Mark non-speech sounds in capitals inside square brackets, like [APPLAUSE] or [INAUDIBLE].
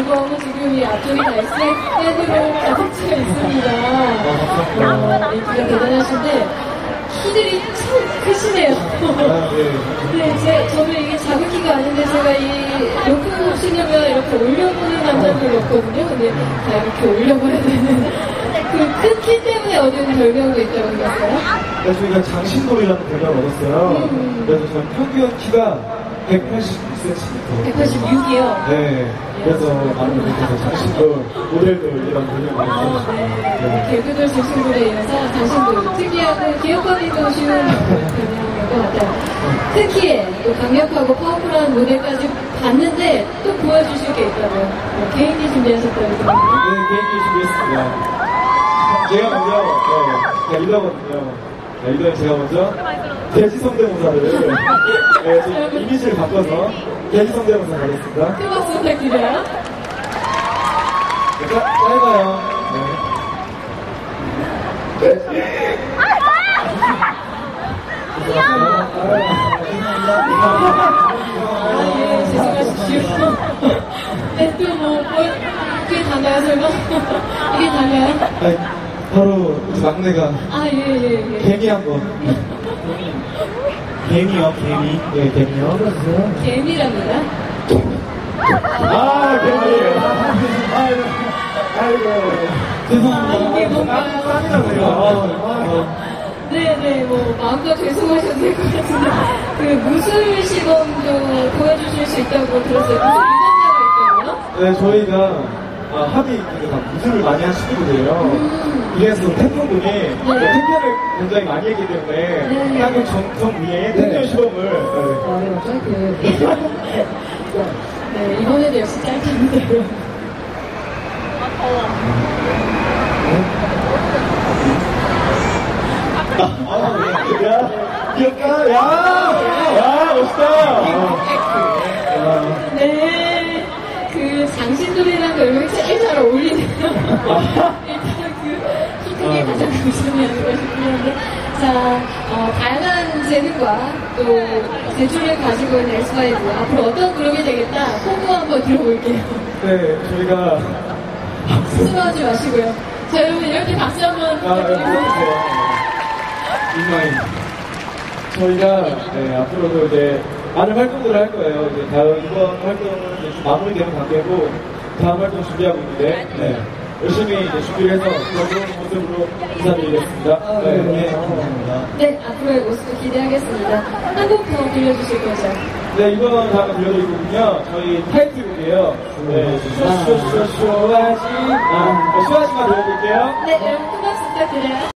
즐거움은 지금 이 앞쪽에 다 SFN으로 가득 차 있습니다. 어, 인기가 대단하신데, 키들이 참 크시네요. 아, [LAUGHS] 네. 근데 제, 저는 이게 작은 키가 아닌데 제가 이 욕구 신으면 이렇게 올려보는 남자들이 없거든요. 근데 다 이렇게 올려봐야 되는 [LAUGHS] 그큰키 때문에 얻은 별명도 있다고 들었어요. 그래서 저희가 장신돌이라는 별명을 얻었어요. 음. 그래서 저는 평균 키가 186cm. 186이요. 네. 그래서 많은 분들께서 장신돌, 모델돌 이런 아, 얻으시고 네. 개그돌 질승돌에 이어서 장신돌 특이하고 기억하기도 쉬운 별명인 것 같아요. 큰 키에 또 강력하고 파워풀한 무대까지 봤는데 또 보여주실 게 있다고요. 뭐 개인기 준비하셨다고 들었는데. 네, 개인기 준비했습니다. 제가 먼저, 네, 제가 리더거든요. 네, 리더는 제가 먼저 돼지 성대모사를, 네, 좀 이미지를 바꿔서 돼지 성대모사 가겠습니다. 부탁드려요. 네, 짧- 짧아요. 네. 아, 예, 죄송하십시오. 네, 또 뭐, 뭐, 그게 다나요, 설마? [LAUGHS] 이게 다나요? 바로 우리 막내가 아, 예, 예, 예. 개미 한 번. 개미요, 개미. 네, 개미요. 개미랍니다. 아, 개미예요. 아이고, 아이고. 죄송합니다. 아, 이게 뭔가요? 땀이나네요. 아, 네네, 뭐, 마음껏 죄송하셔도 될 것 같은데, 그 무술 시범도 보여주실 수 있다고 들었어요. 무술 유전자가 있다고요? 네, 저희가 아, 합의 다 무술을 많이 하시거든요. 그래서 태권도니 태권을 굉장히 많이 했기 때문에 네. 한국 전통 위에 태권 시범을 네. 아, 네, 짧게. 네, 이번에도 역시 짧답니다. 아, 야, 귀엽다. 야, 야, 멋있다. 아, 네, 그 장신돌이라는 별명이 제일 잘 어울리네요. 일단 그 키크게 가장 아닌가 싶긴 한데, 자, 어, 다양한 재능과 또 재주를 가지고 있는 S5 앞으로 어떤 그룹이 되겠다 홍보 한번 들어볼게요. 네, 저희가 수고하지 마시고요. 자, 여러분 이렇게 박수 한번 아, 부탁드립니다. 보여주세요. 인마인. 저희가 네, 앞으로도 이제 많은 활동들을 할 거예요. 이제 다음 이번 활동은 이제 좀 마무리되는 관계고 다음 활동 준비하고 있는데 네, 열심히 이제 준비를 해서 더 좋은 모습으로 인사드리겠습니다. 네, 네, 감사합니다. 네, 앞으로의 모습도 기대하겠습니다. 한곡더 들려주실 거죠? 네, 이번 다음 들려드릴 곡은요, 저희 타이틀곡이에요. 네, 쇼쇼쇼쇼하지, 아, 쇼하지만 들어볼게요. 네, 여러분 큰 박수 부탁드려요.